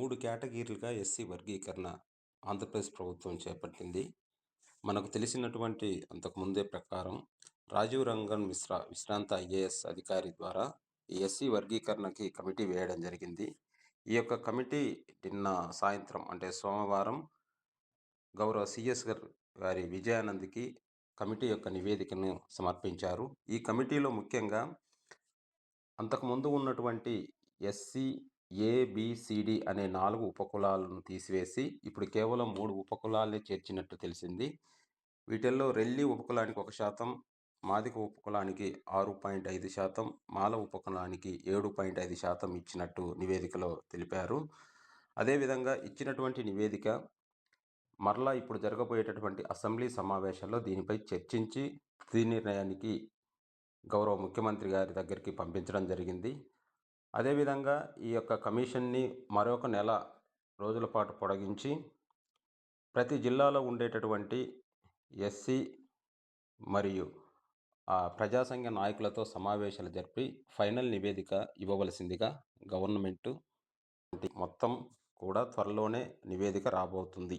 మూడు కేటగిరీలుగా ఎస్సీ వర్గీకరణ ఆంధ్రప్రదేశ్ ప్రభుత్వం చేపట్టింది. మనకు తెలిసినటువంటి అంతకుముందే ప్రకారం రాజీవ్ రంగన్ మిశ్రా విశ్రాంత ఐఏఎస్ అధికారి ద్వారా ఈ ఎస్సీ వర్గీకరణకి కమిటీ వేయడం జరిగింది. ఈ యొక్క కమిటీ నిన్న సాయంత్రం అంటే సోమవారం గౌరవ సిఎస్ గారి విజయానంద్కి కమిటీ యొక్క నివేదికను సమర్పించారు. ఈ కమిటీలో ముఖ్యంగా అంతకుముందు ఉన్నటువంటి ఎస్సీ ఏబిసిడి అనే నాలుగు ఉపకులాలను తీసివేసి ఇప్పుడు కేవలం మూడు ఉపకులాలనే చేర్చినట్టు తెలిసింది. వీటిల్లో రెల్లి ఉపకులానికి ఒక శాతం మాదిక ఉపకులానికి ఆరు పాయింట్ ఐదు శాతం మాల ఉపకులానికి ఏడు పాయింట్ ఐదు శాతం ఇచ్చినట్టు నివేదికలో తెలిపారు. అదేవిధంగా ఇచ్చినటువంటి నివేదిక మరలా ఇప్పుడు జరగబోయేటటువంటి అసెంబ్లీ సమావేశాల్లో దీనిపై చర్చించి తుది నిర్ణయానికి గౌరవ ముఖ్యమంత్రి గారి దగ్గరికి పంపించడం జరిగింది. అదేవిధంగా ఈ యొక్క కమిషన్ని మరొక నెల రోజుల పాటు పొడిగించి ప్రతి జిల్లాలో ఉండేటటువంటి ఎస్సీ మరియు ఆ ప్రజా సంఘ నాయకులతో సమావేశాలు జరిపి ఫైనల్ నివేదిక ఇవ్వవలసిందిగా గవర్నమెంటు మొత్తం కూడా త్వరలోనే నివేదిక రాబోతుంది.